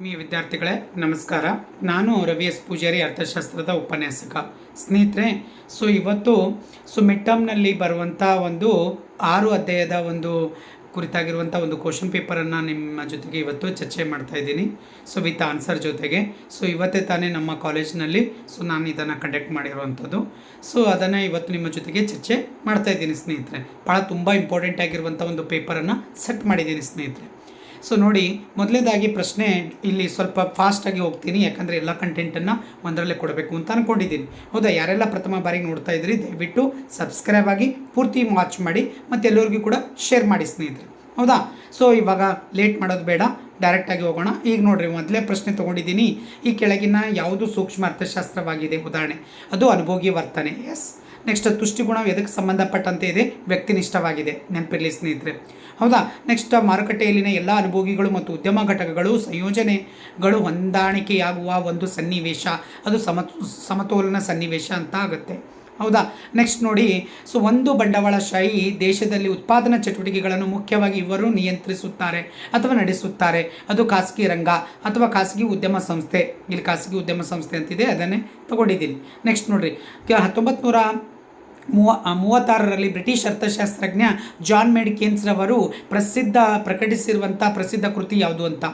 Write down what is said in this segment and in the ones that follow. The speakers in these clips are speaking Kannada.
ಆತ್ಮೀಯ ವಿದ್ಯಾರ್ಥಿಗಳೇ, ನಮಸ್ಕಾರ. ನಾನು ರವಿ ಎಸ್. ಪೂಜಾರಿ, ಅರ್ಥಶಾಸ್ತ್ರದ ಉಪನ್ಯಾಸಕ. ಸ್ನೇಹಿತರೆ, ಸೊ ಇವತ್ತು ಸೊ ಮಿಡ್ ಟರ್ಮ್ನಲ್ಲಿ ಬರುವಂಥ ಒಂದು ಆರು ಅಧ್ಯಾಯದ ಒಂದು ಕುರಿತಾಗಿರುವಂಥ ಒಂದು ಕ್ವಶನ್ ಪೇಪರನ್ನು ನಿಮ್ಮ ಜೊತೆಗೆ ಇವತ್ತು ಚರ್ಚೆ ಮಾಡ್ತಾ ಇದ್ದೀನಿ. ಸೊ ವಿತ್ ಆನ್ಸರ್ ಜೊತೆಗೆ. ಸೊ ಇವತ್ತೇ ತಾನೇ ನಮ್ಮ ಕಾಲೇಜ್ನಲ್ಲಿ ಸೊ ನಾನು ಇದನ್ನು ಕಂಡಕ್ಟ್ ಮಾಡಿರುವಂಥದ್ದು. ಸೊ ಅದನ್ನು ಇವತ್ತು ನಿಮ್ಮ ಜೊತೆಗೆ ಚರ್ಚೆ ಮಾಡ್ತಾ ಇದ್ದೀನಿ ಸ್ನೇಹಿತರೆ. ಭಾಳ ತುಂಬ ಇಂಪಾರ್ಟೆಂಟ್ ಆಗಿರುವಂಥ ಒಂದು ಪೇಪರನ್ನು ಸೆಟ್ ಮಾಡಿದ್ದೀನಿ ಸ್ನೇಹಿತರೆ. ಸೊ ನೋಡಿ ಮೊದಲನೇದಾಗಿ ಪ್ರಶ್ನೆ ಇಲ್ಲಿ ಸ್ವಲ್ಪ ಫಾಸ್ಟಾಗಿ ಹೋಗ್ತೀನಿ, ಯಾಕಂದರೆ ಎಲ್ಲ ಕಂಟೆಂಟನ್ನು ಒಂದರಲ್ಲೇ ಕೊಡಬೇಕು ಅಂತ ಅಂದ್ಕೊಂಡಿದ್ದೀನಿ ಹೌದಾ? ಯಾರೆಲ್ಲ ಪ್ರಥಮ ಬಾರಿಗೆ ನೋಡ್ತಾ ಇದ್ರಿ, ದಯವಿಟ್ಟು ಸಬ್ಸ್ಕ್ರೈಬ್ ಆಗಿ ಪೂರ್ತಿ ವಾಚ್ ಮಾಡಿ, ಮತ್ತು ಎಲ್ಲರಿಗೂ ಕೂಡ ಶೇರ್ ಮಾಡಿ ಸ್ನೇಹಿತರೆ. ಹೌದಾ? ಸೊ ಇವಾಗ ಲೇಟ್ ಮಾಡೋದು ಬೇಡ ಡೈರೆಕ್ಟಾಗಿ ಹೋಗೋಣ. ಈಗ ನೋಡಿರಿ, ಮೊದಲೇ ಪ್ರಶ್ನೆ ತೊಗೊಂಡಿದ್ದೀನಿ. ಈ ಕೆಳಗಿನ ಯಾವುದು ಸೂಕ್ಷ್ಮ ಅರ್ಥಶಾಸ್ತ್ರವಾಗಿದೆ? ಉದಾಹರಣೆ, ಅದು ಅನುಭೋಗಿ ವರ್ತನೆ. ಎಸ್ ನೆಕ್ಸ್ಟ್ ತುಷ್ಟಿಗುಣ ಎದಕ್ಕೆ ಸಂಬಂಧಪಟ್ಟಂತೆ ಇದೆ? ವ್ಯಕ್ತಿನಿಷ್ಠವಾಗಿದೆ. ನೆನಪಿರಲಿ ಸ್ನೇಹಿತರೆ. ಹೌದಾ? ನೆಕ್ಸ್ಟ್ ಮಾರುಕಟ್ಟೆಯಲ್ಲಿನ ಎಲ್ಲ ಅನುಭೋಗಿಗಳು ಮತ್ತು ಉದ್ಯಮ ಘಟಕಗಳು, ಸಂಯೋಜನೆಗಳು ಹೊಂದಾಣಿಕೆಯಾಗುವ ಒಂದು ಸನ್ನಿವೇಶ. ಅದು ಸಮ, ಸಮತೋಲನ ಸನ್ನಿವೇಶ ಅಂತ ಆಗುತ್ತೆ. ಹೌದಾ? ನೆಕ್ಸ್ಟ್ ನೋಡಿ, ಸೊ ಒಂದು ಬಂಡವಾಳಶಾಹಿ ದೇಶದಲ್ಲಿ ಉತ್ಪಾದನಾ ಚಟುವಟಿಕೆಗಳನ್ನು ಮುಖ್ಯವಾಗಿ ಇವರು ನಿಯಂತ್ರಿಸುತ್ತಾರೆ ಅಥವಾ ನಡೆಸುತ್ತಾರೆ. ಅದು ಖಾಸಗಿ ರಂಗ ಅಥವಾ ಖಾಸಗಿ ಉದ್ಯಮ ಸಂಸ್ಥೆ. ಇಲ್ಲಿ ಖಾಸಗಿ ಉದ್ಯಮ ಸಂಸ್ಥೆ ಅಂತಿದೆ, ಅದನ್ನೇ ತಗೊಂಡಿದ್ದೀನಿ. ನೆಕ್ಸ್ಟ್ ನೋಡಿರಿ. ಹತ್ತೊಂಬತ್ತು ನೂರ ಮೂವ ಮೂವತ್ತಾರರಲ್ಲಿ ಬ್ರಿಟಿಷ್ ಅರ್ಥಶಾಸ್ತ್ರಜ್ಞ ಜಾನ್ ಮೇಡಿಕೇನ್ಸ್ ರವರು ಪ್ರಸಿದ್ಧ, ಪ್ರಕಟಿಸಿರುವಂಥ ಪ್ರಸಿದ್ಧ ಕೃತಿ ಯಾವುದು ಅಂತ?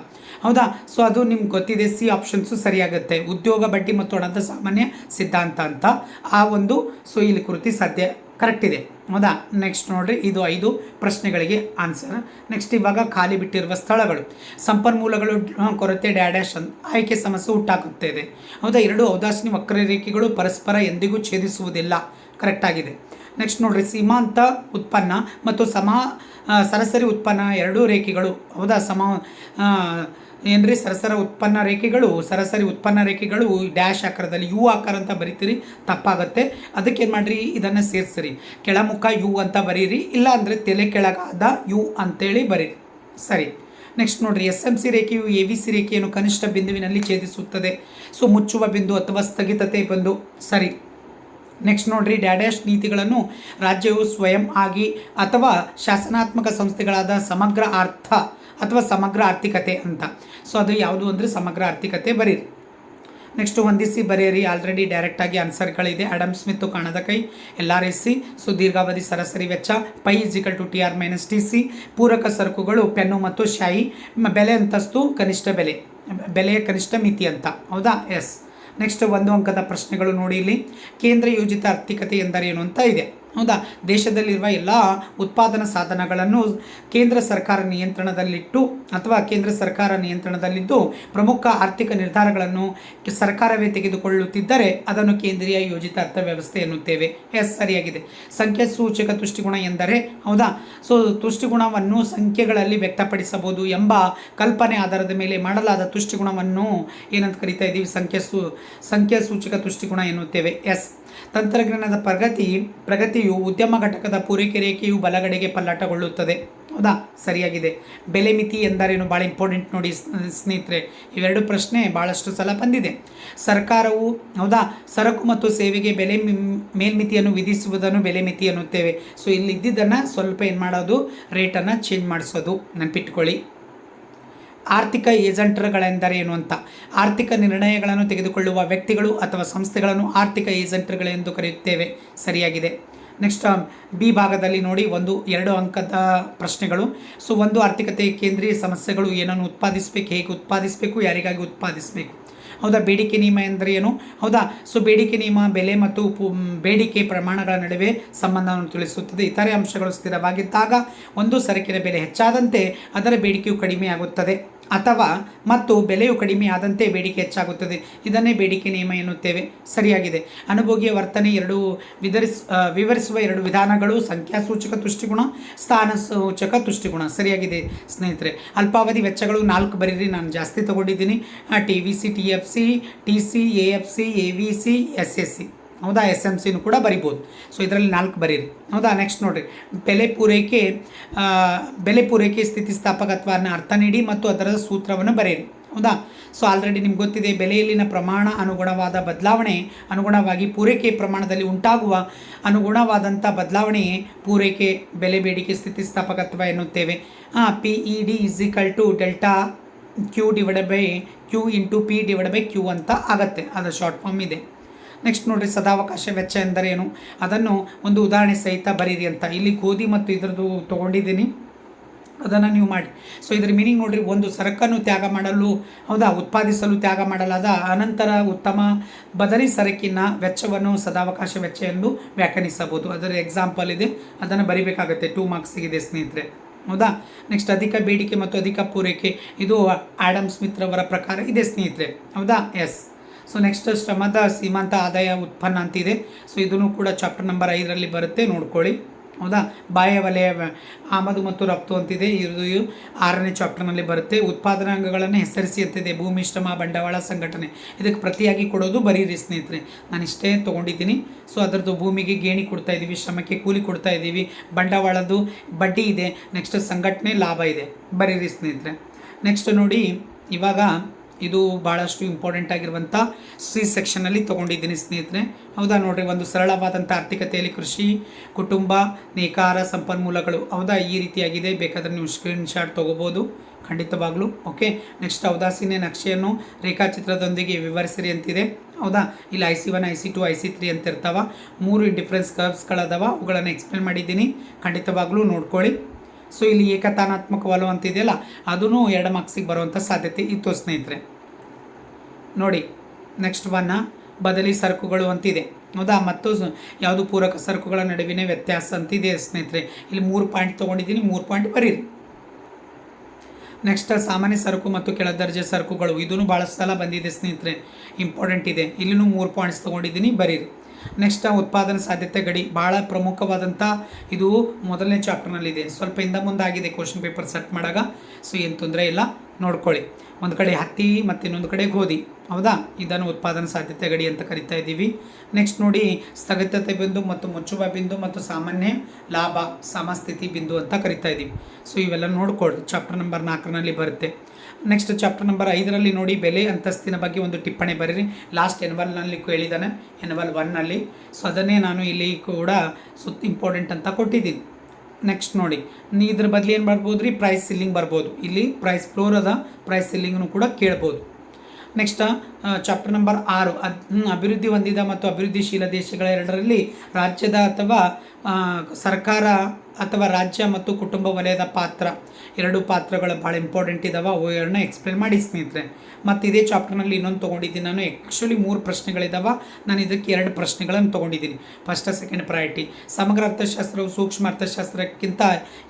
ಹೌದಾ? ಸೊ ಅದು ನಿಮ್ಗೆ ಗೊತ್ತಿದೆ, ಸಿ ಆಪ್ಷನ್ಸು ಸರಿಯಾಗುತ್ತೆ. ಉದ್ಯೋಗ, ಬಡ್ಡಿ ಮತ್ತು ಹಣದ ಸಾಮಾನ್ಯ ಸಿದ್ಧಾಂತ ಅಂತ. ಆ ಒಂದು, ಸೊ, ಇಲ್ಲಿ ಕೃತಿ ಸದ್ಯ ಕರೆಕ್ಟ್ ಇದೆ. ಹೌದಾ? ನೆಕ್ಸ್ಟ್ ನೋಡಿರಿ, ಇದು ಐದು ಪ್ರಶ್ನೆಗಳಿಗೆ ಆನ್ಸರ್ ನೆಕ್ಸ್ಟ್ ಇವಾಗ ಖಾಲಿ ಬಿಟ್ಟಿರುವ ಸ್ಥಳಗಳು. ಸಂಪನ್ಮೂಲಗಳು ಕೊರತೆ ಡ್ಯಾಡ್ಯಾಶ್ ಅಂತ ಆಯ್ಕೆ ಸಮಸ್ಯೆ ಹುಟ್ಟಾಕುತ್ತದೆ ಹೌದಾ? ಎರಡು ಔದಾಸೀನ ವಕ್ರರೇಖೆಗಳು ಪರಸ್ಪರ ಎಂದಿಗೂ ಛೇದಿಸುವುದಿಲ್ಲ. ಕರೆಕ್ಟ್ ಆಗಿದೆ. ನೆಕ್ಸ್ಟ್ ನೋಡ್ರಿ, ಸೀಮಾಂತ ಉತ್ಪನ್ನ ಮತ್ತು ಸಮ ಸರಸರಿ ಸರಾಸರಿ ಉತ್ಪನ್ನ ಎರಡೂ ರೇಖೆಗಳು. ಹೌದಾ, ಸಮ ಏನ್ರಿ, ಸರಸರ ಉತ್ಪನ್ನ ರೇಖೆಗಳು, ಸರಸರಿ ಉತ್ಪನ್ನ ರೇಖೆಗಳು ಡ್ಯಾಶ್ ಆಕಾರದಲ್ಲಿ ಯು ಆಕಾರ ಅಂತ ಬರಿತೀರಿ, ತಪ್ಪಾಗುತ್ತೆ. ಅದಕ್ಕೆ ಏನು ಮಾಡಿರಿ, ಇದನ್ನು ಸೇರಿಸಿರಿ. ಕೆಳಮುಖ ಯು ಅಂತ ಬರೀರಿ, ಇಲ್ಲ ಅಂದರೆ ತಲೆ ಕೆಳಗಾದ ಯು ಅಂತೇಳಿ ಬರೀರಿ. ಸರಿ. ನೆಕ್ಸ್ಟ್ ನೋಡ್ರಿ ಎಸ್ ಎಂ ಸಿ ರೇಖೆಯು ಎ ವಿ ಸಿ ರೇಖೆಯನ್ನು ಕನಿಷ್ಠ ಬಿಂದುವಿನಲ್ಲಿ ಛೇದಿಸುತ್ತದೆ. ಸೊ, ಮುಚ್ಚುವ ಬಿಂದು ಅಥವಾ ಸ್ಥಗಿತತೆ ಬಂದು, ಸರಿ. ನೆಕ್ಸ್ಟ್ ನೋಡ್ರಿ ಡ್ಯಾಡ್ಯಾಶ್ ನೀತಿಗಳನ್ನು ರಾಜ್ಯವು ಸ್ವಯಂ ಆಗಿ ಅಥವಾ ಶಾಸನಾತ್ಮಕ ಸಂಸ್ಥೆಗಳಾದ ಸಮಗ್ರ ಅರ್ಥ ಅಥವಾ ಸಮಗ್ರ ಆರ್ಥಿಕತೆ ಅಂತ. ಸೊ ಅದು ಯಾವುದು ಅಂದರೆ ಸಮಗ್ರ ಆರ್ಥಿಕತೆ ಬರೀರಿ. ನೆಕ್ಸ್ಟ್ ಹೊಂದಿಸಿ ಬರೆಯಿರಿ ಆಲ್ರೆಡಿ ಡೈರೆಕ್ಟಾಗಿ ಆನ್ಸರ್ಗಳಿದೆ ಅಡಮ್ ಸ್ಮಿತ್ತು ಕಾಣದ ಕೈ L R S C so ದೀರ್ಘಾವಧಿ ಸರಾಸರಿ ವೆಚ್ಚ, pi is equal to T R minus T C. ಪೂರಕ ಸರಕುಗಳು, ಪೆನ್ನು ಮತ್ತು ಶಾಯಿ. ಬೆಲೆ ಅಂತಸ್ತು ಕನಿಷ್ಠ ಬೆಲೆ. ಬೆಲೆಯ ಕನಿಷ್ಠ ಮಿತಿ ಅಂತ. ಹೌದಾ? ಎಸ್ ನೆಕ್ಸ್ಟ್ ಒಂದು ಅಂಕದ ಪ್ರಶ್ನೆಗಳು ನೋಡಿ ಇಲ್ಲಿ. ಕೇಂದ್ರ ಯೋಜಿತ ಆರ್ಥಿಕತೆ ಎಂದರೇನು ಅಂತ ಇದೆ. ಹೌದಾ? ದೇಶದಲ್ಲಿರುವ ಎಲ್ಲ ಉತ್ಪಾದನಾ ಸಾಧನಗಳನ್ನು ಕೇಂದ್ರ ಸರ್ಕಾರ ನಿಯಂತ್ರಣದಲ್ಲಿಟ್ಟು ಅಥವಾ ಕೇಂದ್ರ ಸರ್ಕಾರ ನಿಯಂತ್ರಣದಲ್ಲಿದ್ದು ಪ್ರಮುಖ ಆರ್ಥಿಕ ನಿರ್ಧಾರಗಳನ್ನು ಸರ್ಕಾರವೇ ತೆಗೆದುಕೊಳ್ಳುತ್ತಿದ್ದರೆ ಅದನ್ನು ಕೇಂದ್ರೀಯ ಯೋಜಿತ ಅರ್ಥವ್ಯವಸ್ಥೆ ಎನ್ನುತ್ತೇವೆ. ಎಸ್, ಸರಿಯಾಗಿದೆ. ಸಂಖ್ಯೆ ಸೂಚಕ ತುಷ್ಟಿಗುಣ ಎಂದರೆ, ಹೌದಾ? ಸೊ ತುಷ್ಟಿಗುಣವನ್ನು ಸಂಖ್ಯೆಗಳಲ್ಲಿ ವ್ಯಕ್ತಪಡಿಸಬಹುದು ಎಂಬ ಕಲ್ಪನೆ ಆಧಾರದ ಮೇಲೆ ಮಾಡಲಾದ ತುಷ್ಟಿಗುಣವನ್ನು ಏನಂತ ಕರಿತಾ ಇದ್ದೀವಿ ಸಂಖ್ಯೆ ಸೂ ಸಂಖ್ಯಾ ಸೂಚಕ ತುಷ್ಟಿಗುಣ ಎನ್ನುತ್ತೇವೆ. ಎಸ್. ತಂತ್ರಜ್ಞಾನದ ಪ್ರಗತಿ ಪ್ರಗತಿ ಪ್ರಗತಿಯು ಉದ್ಯಮ ಘಟಕದ ಪೂರೈಕೆ ರೇಖೆಯು ಬಲಗಡೆಗೆ ಪಲ್ಲಟಗೊಳ್ಳುತ್ತದೆ. ಹೌದಾ? ಸರಿಯಾಗಿದೆ. ಬೆಲೆ ಮಿತಿ ಎಂದರೇನು? ಭಾಳ ಇಂಪಾರ್ಟೆಂಟ್ ನೋಡಿ ಸ್ನೇಹಿತರೆ. ಇವೆರಡು ಪ್ರಶ್ನೆ ಭಾಳಷ್ಟು ಸಲ ಬಂದಿದೆ. ಸರ್ಕಾರವು, ಹೌದಾ? ಸರಕು ಮತ್ತು ಸೇವೆಗೆ ಬೆಲೆ ಮೇಲ್ಮಿತಿಯನ್ನು ವಿಧಿಸುವುದನ್ನು ಬೆಲೆ ಮಿತಿ ಎನ್ನುತ್ತೇವೆ. ಸೊ ಇಲ್ಲಿ ಇದ್ದಿದ್ದನ್ನು ಸ್ವಲ್ಪ ಏನು ಮಾಡೋದು? ರೇಟನ್ನು ಚೇಂಜ್ ಮಾಡಿಸೋದು. ನೆನಪಿಟ್ಕೊಳ್ಳಿ. ಆರ್ಥಿಕ ಏಜೆಂಟ್ರುಗಳೆಂದರೇನು ಅಂತ? ಆರ್ಥಿಕ ನಿರ್ಣಯಗಳನ್ನು ತೆಗೆದುಕೊಳ್ಳುವ ವ್ಯಕ್ತಿಗಳು ಅಥವಾ ಸಂಸ್ಥೆಗಳನ್ನು ಆರ್ಥಿಕ ಏಜೆಂಟ್ರುಗಳೆಂದು ಕರೆಯುತ್ತೇವೆ. ಸರಿಯಾಗಿದೆ. ನೆಕ್ಸ್ಟ್ ಬಿ ಭಾಗದಲ್ಲಿ ನೋಡಿ ಒಂದು, ಎರಡು ಅಂಕದ ಪ್ರಶ್ನೆಗಳು. ಸೊ ಒಂದು ಆರ್ಥಿಕತೆ ಕೇಂದ್ರೀಯ ಸಮಸ್ಯೆಗಳು ಏನನ್ನು ಉತ್ಪಾದಿಸಬೇಕು, ಹೇಗೆ ಉತ್ಪಾದಿಸಬೇಕು, ಯಾರಿಗಾಗಿ ಉತ್ಪಾದಿಸಬೇಕು? ಹೌದಾ, ಬೇಡಿಕೆ ನಿಯಮ ಎಂದರೆ ಏನು? ಹೌದಾ ಸೊ ಬೇಡಿಕೆ ನಿಯಮ, ಬೆಲೆ ಮತ್ತು ಬೇಡಿಕೆ ಪ್ರಮಾಣಗಳ ನಡುವೆ ಸಂಬಂಧವನ್ನು ತಿಳಿಸುತ್ತದೆ. ಇತರೆ ಅಂಶಗಳು ಸ್ಥಿರವಾಗಿದ್ದಾಗ ಒಂದು ಸರಕಿನ ಬೆಲೆ ಹೆಚ್ಚಾದಂತೆ ಅದರ ಬೇಡಿಕೆಯು ಕಡಿಮೆಯಾಗುತ್ತದೆ. ಅಥವಾ ಮತ್ತು ಬೆಲೆಯು ಕಡಿಮೆಯಾದಂತೆ ಬೇಡಿಕೆ ಹೆಚ್ಚಾಗುತ್ತದೆ. ಇದನ್ನೇ ಬೇಡಿಕೆ ನಿಯಮ ಎನ್ನುತ್ತೇವೆ. ಸರಿಯಾಗಿದೆ. ಅನುಭೋಗಿಯ ವರ್ತನೆ ಎರಡು ವಿಧರಿಸ್ ವಿವರಿಸುವ ಎರಡು ವಿಧಾನಗಳು ಸಂಖ್ಯಾಸೂಚಕ ತುಷ್ಟಿಗುಣ ಸ್ಥಾನ ಸೂಚಕ ತುಷ್ಟಿಗುಣ ಸರಿಯಾಗಿದೆ ಸ್ನೇಹಿತರೆ. ಅಲ್ಪಾವಧಿ ವೆಚ್ಚಗಳು ನಾಲ್ಕು ಬರೀರಿ. ನಾನು ಜಾಸ್ತಿ ತಗೊಂಡಿದ್ದೀನಿ. T V C, T F C, T C, A F C, A V C, S S C. ಹೌದಾ? ಎಸ್ ಎಂ ಸಿನೂ ಕೂಡ ಬರಿಬೋದು. ಸೊ ಇದರಲ್ಲಿ ನಾಲ್ಕು ಬರೀರಿ. ಹೌದಾ? ನೆಕ್ಸ್ಟ್ ನೋಡಿರಿ. ಬೆಲೆ ಪೂರೈಕೆ ಬೆಲೆ ಪೂರೈಕೆ ಸ್ಥಿತಿಸ್ಥಾಪಕತ್ವವನ್ನು ಅರ್ಥ ನೀಡಿ ಮತ್ತು ಅದರ ಸೂತ್ರವನ್ನು ಬರೆಯಿರಿ. ಹೌದಾ? ಸೊ ಆಲ್ರೆಡಿ ನಿಮ್ಗೆ ಗೊತ್ತಿದೆ, ಬೆಲೆಯಲ್ಲಿನ ಪ್ರಮಾಣ ಅನುಗುಣವಾದ ಬದಲಾವಣೆ ಅನುಗುಣವಾಗಿ ಪೂರೈಕೆ ಪ್ರಮಾಣದಲ್ಲಿ ಉಂಟಾಗುವ ಅನುಗುಣವಾದಂಥ ಬದಲಾವಣೆಯೇ ಪೂರೈಕೆ, ಬೆಲೆ ಬೇಡಿಕೆ ಸ್ಥಿತಿಸ್ಥಾಪಕತ್ವ ಎನ್ನುತ್ತೇವೆ. ಹಾಂ P E D is equal to delta Q divided by Q into P divide by Q ಅಂತ ಆಗತ್ತೆ. ಅದರ ಶಾರ್ಟ್ ಫಾರ್ಮ್ ಇದೆ. ನೆಕ್ಸ್ಟ್ ನೋಡಿರಿ, ಸದಾವಕಾಶ ವೆಚ್ಚ ಎಂದರೇನು? ಅದನ್ನು ಒಂದು ಉದಾಹರಣೆ ಸಹಿತ ಬರೀರಿ ಅಂತ. ಇಲ್ಲಿ ಗೋಧಿ ಮತ್ತು ಇದರದ್ದು ತೊಗೊಂಡಿದ್ದೀನಿ. ಅದನ್ನು ನೀವು ಮಾಡಿ. ಸೊ ಇದ್ರ ಮೀನಿಂಗ್ ನೋಡ್ರಿ, ಒಂದು ಸರಕನ್ನು ತ್ಯಾಗ ಮಾಡಲು, ಹೌದಾ? ಉತ್ಪಾದಿಸಲು ತ್ಯಾಗ ಮಾಡಲಾದ ಅನಂತರ ಉತ್ತಮ ಬದಲಿ ಸರಕಿನ ವೆಚ್ಚವನ್ನು ಸದಾವಕಾಶ ವೆಚ್ಚ ಎಂದು ವ್ಯಾಖ್ಯಾನಿಸಬಹುದು. ಅದರ ಎಕ್ಸಾಂಪಲ್ ಇದೆ. ಅದನ್ನು ಬರಿಬೇಕಾಗುತ್ತೆ. ಟೂ ಮಾರ್ಕ್ಸಿಗಿದೆ ಸ್ನೇಹಿತರೆ. ಹೌದಾ? ನೆಕ್ಸ್ಟ್ ಅಧಿಕ ಬೇಡಿಕೆ ಮತ್ತು ಅಧಿಕ ಪೂರೈಕೆ. ಇದು ಆಡಮ್ ಸ್ಮಿತ್ ರವರ ಪ್ರಕಾರ ಇದೆ ಸ್ನೇಹಿತರೆ. ಹೌದಾ? ಎಸ್ ಸೊ ನೆಕ್ಸ್ಟ್ ಶ್ರಮದ ಸೀಮಾಂತ ಆದಾಯ ಉತ್ಪನ್ನ ಅಂತಿದೆ. ಸೊ ಇದನ್ನು ಕೂಡ ಚಾಪ್ಟರ್ ನಂಬರ್ ಐದರಲ್ಲಿ ಬರುತ್ತೆ. ನೋಡ್ಕೊಳ್ಳಿ. ಹೌದಾ? ಬಾಹ್ಯ ವಲಯ ಆಮದು ಮತ್ತು ರಫ್ತು ಅಂತಿದೆ. ಇದು ಆರನೇ ಚಾಪ್ಟರ್ನಲ್ಲಿ ಬರುತ್ತೆ. ಉತ್ಪಾದನಾಂಗಗಳನ್ನು ಹೆಸರಿಸಿ ಅಂತಿದೆ. ಭೂಮಿ, ಶ್ರಮ, ಬಂಡವಾಳ ಸಂಘಟನೆ. ಇದಕ್ಕೆ ಪ್ರತಿಯಾಗಿ ಕೊಡೋದು ಬರೀರಿ ಸ್ನೇಹಿತರೆ. ನಾನು ಇಷ್ಟೇ ತೊಗೊಂಡಿದ್ದೀನಿ. ಸೊ ಅದರದ್ದು ಭೂಮಿಗೆ ಗೇಣಿ ಕೊಡ್ತಾ ಇದ್ದೀವಿ. ಶ್ರಮಕ್ಕೆ ಕೂಲಿ ಕೊಡ್ತಾ ಇದ್ದೀವಿ. ಬಂಡವಾಳದ್ದು ಬಡ್ಡಿ ಇದೆ. ನೆಕ್ಸ್ಟ್ ಸಂಘಟನೆ ಲಾಭ ಇದೆ. ಬರೀರಿ ಸ್ನೇಹಿತರೆ. ನೆಕ್ಸ್ಟ್ ನೋಡಿ, ಇವಾಗ ಇದು ಭಾಳಷ್ಟು ಇಂಪಾರ್ಟೆಂಟ್ ಆಗಿರುವಂಥ ಸಿ ಸೆಕ್ಷನಲ್ಲಿ ತೊಗೊಂಡಿದ್ದೀನಿ ಸ್ನೇಹಿತರೆ. ಹೌದಾ? ನೋಡಿರಿ, ಒಂದು ಸರಳವಾದಂಥ ಆರ್ಥಿಕತೆಯಲ್ಲಿ ಕೃಷಿ, ಕುಟುಂಬ, ನೇಕಾರ, ಸಂಪನ್ಮೂಲಗಳು, ಹೌದಾ? ಈ ರೀತಿಯಾಗಿದೆ. ಬೇಕಾದರೆ ನೀವು ಸ್ಕ್ರೀನ್ ಶಾಟ್ ತೊಗೋಬೋದು. ಖಂಡಿತವಾಗ್ಲೂ. ಓಕೆ ನೆಕ್ಸ್ಟ್ ಔದಾಸೀನ್ಯ ನಕ್ಷೆಯನ್ನು ರೇಖಾಚಿತ್ರದೊಂದಿಗೆ ವಿವರಿಸಿರಿ ಅಂತಿದೆ. ಹೌದಾ? ಇಲ್ಲಿ I C one I C two I C three ಅಂತ ಇರ್ತಾವ. ಮೂರು ಡಿಫ್ರೆನ್ಸ್ ಕರ್ವ್ಸ್ಗಳದಾವ ಅವುಗಳನ್ನು ಎಕ್ಸ್ಪ್ಲೇನ್ ಮಾಡಿದ್ದೀನಿ. ಖಂಡಿತವಾಗ್ಲೂ ನೋಡ್ಕೊಳ್ಳಿ. ಸೊ ಇಲ್ಲಿ ಏಕತಾನಾತ್ಮಕ ಒಲವು ಅಂತಿದೆಯಲ್ಲ ಅದೂ ಎರಡು ಮಾರ್ಕ್ಸಿಗೆ ಬರುವಂಥ ಸಾಧ್ಯತೆ ಇತ್ತು ಸ್ನೇಹಿತರೆ. ನೋಡಿ ನೆಕ್ಸ್ಟ್ ಒನ್ನ ಬದಲಿ ಸರಕುಗಳು ಅಂತಿದೆ. ಹೌದಾ? ಮತ್ತು ಯಾವುದು ಪೂರಕ ಸರಕುಗಳ ನಡುವಿನ ವ್ಯತ್ಯಾಸ ಅಂತಿದೆ ಸ್ನೇಹಿತರೆ. ಇಲ್ಲಿ ಮೂರು ಪಾಯಿಂಟ್ ತೊಗೊಂಡಿದ್ದೀನಿ, ಮೂರು ಪಾಯಿಂಟ್ ಬರೀರಿ. ನೆಕ್ಸ್ಟ್ ಸಾಮಾನ್ಯ ಸರಕು ಮತ್ತು ಕೆಳ ದರ್ಜೆ ಸರಕುಗಳು. ಇದೂ ಭಾಳಷ್ಟು ಸಲ ಬಂದಿದೆ ಸ್ನೇಹಿತರೆ. ಇಂಪಾರ್ಟೆಂಟ್ ಇದೆ. ಇಲ್ಲಿನೂ ಮೂರು ಪಾಯಿಂಟ್ಸ್ ತೊಗೊಂಡಿದ್ದೀನಿ, ಬರೀರಿ. ನೆಕ್ಸ್ಟ್ ಉತ್ಪಾದನೆ ಸಾಧ್ಯತೆ ಗಡಿ. ಭಾಳ ಪ್ರಮುಖವಾದಂಥ ಇದು ಮೊದಲನೇ ಚಾಪ್ಟರ್ನಲ್ಲಿದೆ ಸ್ವಲ್ಪ ಹಿಂದೆ ಮುಂದೆ ಆಗಿದೆ ಕ್ವಶನ್ ಪೇಪರ್ ಸೆಟ್ ಮಾಡಾಗ. ಸೊ ಏನು ತೊಂದರೆ ಇಲ್ಲ, ನೋಡ್ಕೊಳ್ಳಿ. ಒಂದು ಕಡೆ ಹತ್ತಿ ಮತ್ತು ಇನ್ನೊಂದು ಕಡೆ ಗೋಧಿ. ಹೌದಾ? ಇದನ್ನು ಉತ್ಪಾದನಾ ಸಾಧ್ಯತೆ ಗಡಿ ಅಂತ ಕರಿತಾ ಇದ್ದೀವಿ. ನೆಕ್ಸ್ಟ್ ನೋಡಿ, ಸ್ಥಗಿತತೆ ಬಿಂದು ಮತ್ತು ಮುಚ್ಚುವ ಬಿಂದು ಮತ್ತು ಸಾಮಾನ್ಯ ಲಾಭ, ಸಮಸ್ಥಿತಿ ಬಿಂದು ಅಂತ ಕರಿತಾ ಇದ್ದೀವಿ. ಸೊ ಇವೆಲ್ಲ ನೋಡ್ಕೊಳ್ಳಿ. ಚಾಪ್ಟರ್ ನಂಬರ್ ನಾಲ್ಕರಲ್ಲಿ ಬರುತ್ತೆ. ನೆಕ್ಸ್ಟ್ ಚಾಪ್ಟರ್ ನಂಬರ್ ಐದರಲ್ಲಿ ನೋಡಿ, ಬೆಲೆ ಅಂತಸ್ತಿನ ಬಗ್ಗೆ ಒಂದು ಟಿಪ್ಪಣಿ ಬರೀರಿ. ಲಾಸ್ಟ್ ಎನ್ವಲ್ನಲ್ಲಿ ಹೇಳಿದ್ದಾನೆ ಎನ್ವಲ್ ಒನ್ನಲ್ಲಿ ಸೊ ಅದನ್ನೇ ನಾನು ಇಲ್ಲಿ ಕೂಡ ಸುತ್ತ ಇಂಪಾರ್ಟೆಂಟ್ ಅಂತ ಕೊಟ್ಟಿದ್ದೀನಿ. ನೆಕ್ಸ್ಟ್ ನೋಡಿ. ನೀ ಇದ್ರ ಬದಲು ಏನು ಮಾಡ್ಬೋದು ರೀ ಪ್ರೈಸ್ ಸಿಲ್ಲಿಂಗ್ ಬರ್ಬೋದು. ಇಲ್ಲಿ ಪ್ರೈಸ್ ಫ್ಲೋರ್ ಅದ ಪ್ರೈಸ್ ಸಿಲ್ಲಿಂಗ್ನು ಕೂಡ ಕೇಳ್ಬೋದು. ನೆಕ್ಸ್ಟ್ ಚಾಪ್ಟರ್ ನಂಬರ್ ಆರು. ಅದ್ ಅಭಿವೃದ್ಧಿ ಹೊಂದಿದ ಮತ್ತು ಅಭಿವೃದ್ಧಿಶೀಲ ದೇಶಗಳ ಎರಡರಲ್ಲಿ ರಾಜ್ಯದ ಅಥವಾ ಸರ್ಕಾರ ಅಥವಾ ರಾಜ್ಯ ಮತ್ತು ಕುಟುಂಬ ವಲಯದ ಪಾತ್ರ? ಎರಡು ಪಾತ್ರಗಳು ಭಾಳ ಇಂಪಾರ್ಟೆಂಟ್ ಇದಾವೆ, ಅವು ಎರಡನ್ನ ಎಕ್ಸ್ಪ್ಲೇನ್ ಮಾಡಿ ಸ್ನೇಹಿತರೆ. ಮತ್ತು ಇದೇ ಚಾಪ್ಟರ್ನಲ್ಲಿ ಇನ್ನೊಂದು ತೊಗೊಂಡಿದ್ದೀನಿ ನಾನು. ಆ್ಯಕ್ಚುಲಿ ಮೂರು ಪ್ರಶ್ನೆಗಳಿದ್ದಾವೆ ನಾನು ಇದಕ್ಕೆ ಎರಡು ಪ್ರಶ್ನೆಗಳನ್ನು ತೊಗೊಂಡಿದ್ದೀನಿ. ಫಸ್ಟ್ ಸೆಕೆಂಡ್ ಪ್ರಯಾರಿಟಿ ಸಮಗ್ರ ಅರ್ಥಶಾಸ್ತ್ರವು ಸೂಕ್ಷ್ಮ ಅರ್ಥಶಾಸ್ತ್ರಕ್ಕಿಂತ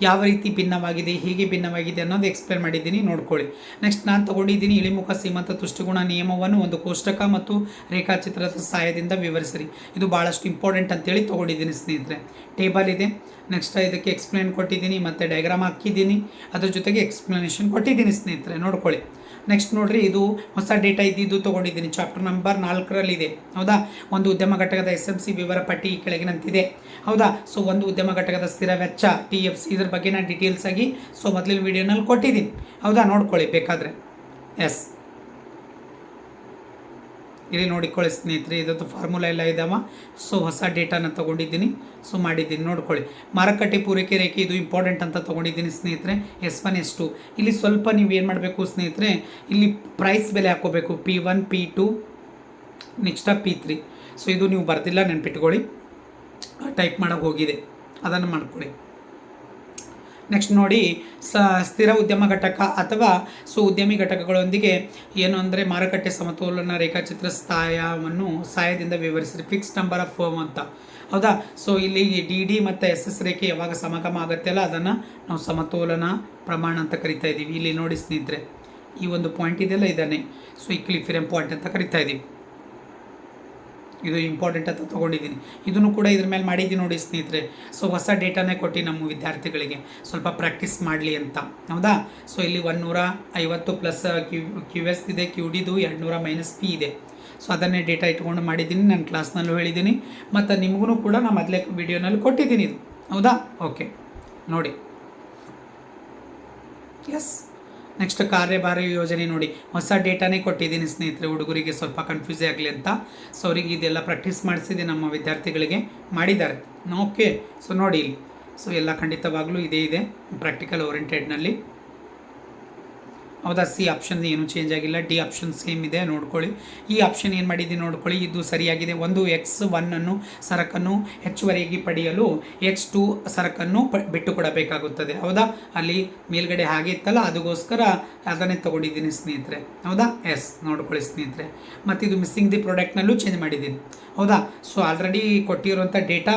ಯಾವ ರೀತಿ ಭಿನ್ನವಾಗಿದೆ, ಹೇಗೆ ಭಿನ್ನವಾಗಿದೆ ಅನ್ನೋದು ಎಕ್ಸ್ಪ್ಲೇನ್ ಮಾಡಿದ್ದೀನಿ, ನೋಡ್ಕೊಳ್ಳಿ. ನೆಕ್ಸ್ಟ್ ನಾನು ತೊಗೊಂಡಿದ್ದೀನಿ ಇಳಿಮುಖ ಸೀಮಂತ ತುಷ್ಟಿಗುಣ ನಿಯಮವನ್ನು ಒಂದು ಕೋಷ್ಟಕ ಮತ್ತು ರೇಖಾಚಿತ್ರದ ಸಹಾಯದಿಂದ ವಿವರಿಸಿರಿ. ಇದು ಭಾಳಷ್ಟು ಇಂಪಾರ್ಟೆಂಟ್ ಅಂತೇಳಿ ತೊಗೊಂಡಿದ್ದೀನಿ ಸ್ನೇಹಿತರೆ. ಟೇಬಲ್ ಇದೆ. ನೆಕ್ಸ್ಟ್ ಇದಕ್ಕೆ ಎಕ್ಸ್ಪ್ಲೇನ್ ಕೊಟ್ಟಿದ್ದೀನಿ, ಮತ್ತು ಡಯಾಗ್ರಾಮ್ ಹಾಕಿದ್ದೀನಿ. ಅದ್ರ ಜೊತೆಗೆ ಎಕ್ಸ್ಪ್ಲನೇಷನ್ ಕೊಟ್ಟಿದ್ದೀನಿ ಸ್ನೇಹಿತರೆ, ನೋಡ್ಕೊಳ್ಳಿ. ನೆಕ್ಸ್ಟ್ ನೋಡಿರಿ, ಇದು ಹೊಸ ಡೇಟಾ ಇದ್ದಿದ್ದು ತೊಗೊಂಡಿದ್ದೀನಿ. ಚಾಪ್ಟರ್ ನಂಬರ್ ನಾಲ್ಕರಲ್ಲಿದೆ. ಹೌದಾ? ಒಂದು ಉದ್ಯಮ ಘಟಕದ ಎಸ್ ಎಂ ಸಿ ವಿವರ ಪಟ್ಟಿ ಕೆಳಗಿನಂತಿದೆ. ಹೌದಾ? ಸೊ ಒಂದು ಉದ್ಯಮ ಘಟಕದ ಸ್ಥಿರ ವೆಚ್ಚ ಟಿ ಎಫ್ ಸಿ ಇದ್ರ ಬಗ್ಗೆ ನಾನು ಡೀಟೇಲ್ಸ್ ಆಗಿ ಸೊ ಮೊದಲಿನ ವೀಡಿಯೋನಲ್ಲಿ ಕೊಟ್ಟಿದ್ದೀನಿ. ಹೌದಾ? ನೋಡ್ಕೊಳ್ಳಿ ಬೇಕಾದರೆ. ಎಸ್ ಇಲ್ಲಿ ನೋಡಿಕೊಳ್ಳಿ ಸ್ನೇಹಿತರೆ ಇದ್ದು ಫಾರ್ಮುಲಾ ಎಲ್ಲ ಇದಾವ. ಸೊ ಹೊಸ ಡೇಟಾನ ತೊಗೊಂಡಿದ್ದೀನಿ. ಸೊ ಮಾಡಿದ್ದೀನಿ. ನೋಡ್ಕೊಳ್ಳಿ. ಮಾರುಕಟ್ಟೆ ಪೂರೈಕೆ ರೇಖೆ ಇದು ಇಂಪಾರ್ಟೆಂಟ್ ಅಂತ ತೊಗೊಂಡಿದ್ದೀನಿ ಸ್ನೇಹಿತರೆ. ಎಸ್ ಒನ್ ಎಸ್ ಟು ಇಲ್ಲಿ ಸ್ವಲ್ಪ ನೀವು ಏನು ಮಾಡಬೇಕು ಸ್ನೇಹಿತರೆ, ಇಲ್ಲಿ ಪ್ರೈಸ್ ಬೆಲೆ ಹಾಕೋಬೇಕು P one P two next P three so ಇದು ನೀವು ಬರ್ದಿಲ್ಲ, ನೆನ್ಪಿಟ್ಕೊಳ್ಳಿ. ಟೈಪ್ ಮಾಡೋಕ್ಕೆ ಹೋಗಿದೆ. ಅದನ್ನು ಮಾಡ್ಕೊಳ್ಳಿ. ನೆಕ್ಸ್ಟ್ ನೋಡಿ, ಸ, ಸ್ಥಿರ ಉದ್ಯಮ ಘಟಕ ಅಥವಾ ಸೊ ಉದ್ಯಮಿ ಘಟಕಗಳೊಂದಿಗೆ ಏನು ಅಂದರೆ ಮಾರುಕಟ್ಟೆ ಸಮತೋಲನ ರೇಖಾಚಿತ್ರ ಸ್ಥಾಯವನ್ನು ಸಹಾಯದಿಂದ ವಿವರಿಸಿರಿ ಫಿಕ್ಸ್ ನಂಬರ್ ಆಫ್ ಫೋಮ್ ಅಂತ. ಹೌದಾ? ಸೊ ಇಲ್ಲಿ ಡಿ ಡಿ ಮತ್ತು ಎಸ್ ಎಸ್ ರೇಖೆ ಯಾವಾಗ ಸಮಗಮ ಆಗುತ್ತೆ ಅಲ್ಲ, ಅದನ್ನು ನಾವು ಸಮತೋಲನ ಪ್ರಮಾಣ ಅಂತ ಕರಿತಾ ಇದ್ದೀವಿ ಇಲ್ಲಿ ನೋಡಿ ಈ ಒಂದು ಪಾಯಿಂಟ್ ಇದೆಲ್ಲ ಇದ್ದಾನೆ ಸೊ ಇಕ್ಲಿಫಿರಮ್ ಪಾಯಿಂಟ್ ಅಂತ ಕರಿತಾ ಇದ್ದೀವಿ ಇದು ಇಂಪಾರ್ಟೆಂಟ್ ಅಂತ ತೊಗೊಂಡಿದ್ದೀನಿ. ಇದನ್ನು ಕೂಡ ಇದ್ರ ಮೇಲೆ ಮಾಡಿದ್ದೀನಿ ನೋಡಿ ಸ್ನೇಹಿತರೆ. ಸೊ ಹೊಸ ಡೇಟಾನೇ ಕೊಟ್ಟು ನಮ್ಮ ವಿದ್ಯಾರ್ಥಿಗಳಿಗೆ. ಸ್ವಲ್ಪ ಪ್ರಾಕ್ಟೀಸ್ ಮಾಡಲಿ ಅಂತ. ಹೌದಾ? ಸೊ ಇಲ್ಲಿ ಒನ್ನೂರ ಐವತ್ತು ಪ್ಲಸ್ ಕ್ಯೂ ಕ್ಯೂ ಎಸ್ ಇದೆ ಕ್ಯೂ ಡಿದು ಎರಡು ನೂರ ಮೈನಸ್ ಪಿ ಇದೆ. ಸೊ ಅದನ್ನೇ ಡೇಟಾ ಇಟ್ಕೊಂಡು ಮಾಡಿದ್ದೀನಿ. ನಾನು ಕ್ಲಾಸ್ನಲ್ಲೂ ಹೇಳಿದ್ದೀನಿ. ಮತ್ತು ನಿಮಗೂ ಕೂಡ ನಾನು ಮೊದಲೇ ವಿಡಿಯೋನಲ್ಲಿ ಕೊಟ್ಟಿದ್ದೀನಿ ಇದು. ಹೌದಾ? ಓಕೆ ನೋಡಿ. ಎಸ್ ನೆಕ್ಸ್ಟ್ ಕಾರ್ಯಭಾರ ಯೋಜನೆ ನೋಡಿ. ಹೊಸ ಡೇಟಾನೇ ಕೊಟ್ಟಿದ್ದೀನಿ ಸ್ನೇಹಿತರೆ, ಹುಡುಗರಿಗೆ ಸ್ವಲ್ಪ ಕನ್ಫ್ಯೂಸ್ ಆಗಲಿ ಅಂತ. ಸೊ ಅವರಿಗೆ ಇದೆಲ್ಲ ಪ್ರಾಕ್ಟೀಸ್ ಮಾಡಿಸಿದೆ ನಮ್ಮ ವಿದ್ಯಾರ್ಥಿಗಳಿಗೆ ಮಾಡಿದ್ದಾರೆ. ಓಕೆ ಸೊ ನೋಡಿ ಇಲ್ಲಿ. ಸೊ ಎಲ್ಲ ಖಂಡಿತವಾಗಲೂ ಇದೇ ಇದೆ ಪ್ರಾಕ್ಟಿಕಲ್ ಓರಿಯೆಂಟೆಡ್ನಲ್ಲಿ ಹೌದಾ? ಸಿ ಆಪ್ಷನ್ ಏನು ಚೇಂಜ್ ಆಗಿಲ್ಲ. ಡಿ ಆಪ್ಷನ್ ಸೇಮ್ ಇದೆ, ನೋಡ್ಕೊಳ್ಳಿ. ಈ ಆಪ್ಷನ್ ಏನು ಮಾಡಿದ್ದೀನಿ ನೋಡ್ಕೊಳ್ಳಿ. ಇದು ಸರಿಯಾಗಿದೆ. ಒಂದು ಎಕ್ಸ್ ಒನ್ನನ್ನು ಸರಕನ್ನು ಹೆಚ್ಚುವರಿಯಾಗಿ ಪಡೆಯಲು ಎಕ್ಸ್ ಟೂ ಸರಕನ್ನು ಪ ಬಿಟ್ಟು ಕೊಡಬೇಕಾಗುತ್ತದೆ ಹೌದಾ? ಅಲ್ಲಿ ಮೇಲ್ಗಡೆ ಹಾಗೆ ಇತ್ತಲ್ಲ, ಅದಕ್ಕೋಸ್ಕರ ಅದನ್ನೇ ತೊಗೊಂಡಿದ್ದೀನಿ ಸ್ನೇಹಿತರೆ. ಹೌದಾ? ಎಸ್ ನೋಡ್ಕೊಳ್ಳಿ ಸ್ನೇಹಿತರೆ. ಮತ್ತು ಇದು ಮಿಸ್ಸಿಂಗ್ ದಿ ಪ್ರಾಡಕ್ಟ್ನಲ್ಲೂ ಚೇಂಜ್ ಮಾಡಿದ್ದೀನಿ. ಹೌದಾ? ಸೊ ಆಲ್ರೆಡಿ ಕೊಟ್ಟಿರುವಂಥ ಡೇಟಾ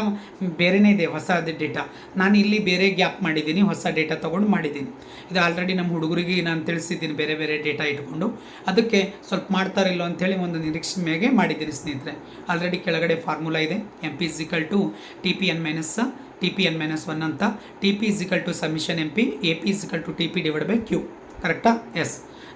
ಬೇರೆನೇ ಇದೆ, ಹೊಸ ಡೇಟಾ ನಾನು ಇಲ್ಲಿ ಬೇರೆ ಗ್ಯಾಪ್ ಮಾಡಿದ್ದೀನಿ, ಹೊಸ ಡೇಟಾ ತೊಗೊಂಡು ಮಾಡಿದ್ದೀನಿ. ಇದು ಆಲ್ರೆಡಿ ನಮ್ಮ ಹುಡುಗರಿಗೆ ನಾನು ತಿಳಿಸಿದ್ದೀನಿ ಬೇರೆ ಬೇರೆ ಡೇಟಾ ಇಟ್ಕೊಂಡು ಅದಕ್ಕೆ ಸ್ವಲ್ಪ ಮಾಡ್ತಾರಿಲ್ಲೋ ಅಂಥೇಳಿ ಒಂದು ನಿರೀಕ್ಷೆ ಮೇಲೆ ಮಾಡಿದ್ದೀನಿ ಸ್ನೇಹಿತರೆ. ಆಲ್ರೆಡಿ ಕೆಳಗಡೆ ಫಾರ್ಮುಲಾ ಇದೆ. M P is equal to T P N minus T P N minus one ಅಂತ. T P is equal to summation M P A P is equal to T P divide by Q ಕರೆಕ್ಟಾ ಎಸ್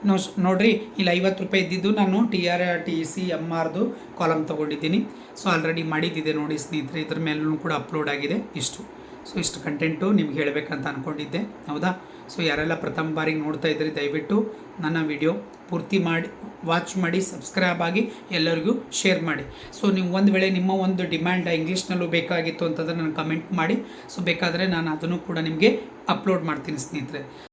ನೋ ನೋಡಿರಿ, ಇಲ್ಲಿ ಐವತ್ತು ರೂಪಾಯಿ ಇದ್ದಿದ್ದು ನಾನು T R T C M ಆರ್ದು column ತೊಗೊಂಡಿದ್ದೀನಿ. ಸೊ ಆಲ್ರೆಡಿ ಮಾಡಿದ್ದಿದೆ ನೋಡಿ ಸ್ನೇಹಿತರೆ, ಇದ್ರ ಮೇಲೂ ಕೂಡ ಅಪ್ಲೋಡ್ ಆಗಿದೆ ಇಷ್ಟು. ಸೊ ಇಷ್ಟು ಕಂಟೆಂಟು ನಿಮ್ಗೆ ಹೇಳಬೇಕಂತ ಅಂದ್ಕೊಂಡಿದ್ದೆ ಹೌದಾ? ಸೊ ಯಾರೆಲ್ಲ ಪ್ರಥಮ ಬಾರಿಗೆ ನೋಡ್ತಾ ಇದ್ರಿ, ದಯವಿಟ್ಟು ನನ್ನ ವಿಡಿಯೋ ಪೂರ್ತಿ ಮಾಡಿ, ವಾಚ್ ಮಾಡಿ, ಸಬ್ಸ್ಕ್ರೈಬ್ ಆಗಿ ಎಲ್ಲರಿಗೂ ಶೇರ್ ಮಾಡಿ. ಸೊ ನೀವು ಒಂದು ವೇಳೆ ನಿಮ್ಮ ಒಂದು ಡಿಮ್ಯಾಂಡ್ ಇಂಗ್ಲೀಷ್ನಲ್ಲೂ ಬೇಕಾಗಿತ್ತು ಅಂತಂದರೆ ನನಗೆ ಕಮೆಂಟ್ ಮಾಡಿ. ಸೊ ಬೇಕಾದರೆ ನಾನು ಅದನ್ನು ಕೂಡ ನಿಮಗೆ ಅಪ್ಲೋಡ್ ಮಾಡ್ತೀನಿ ಸ್ನೇಹಿತರೆ.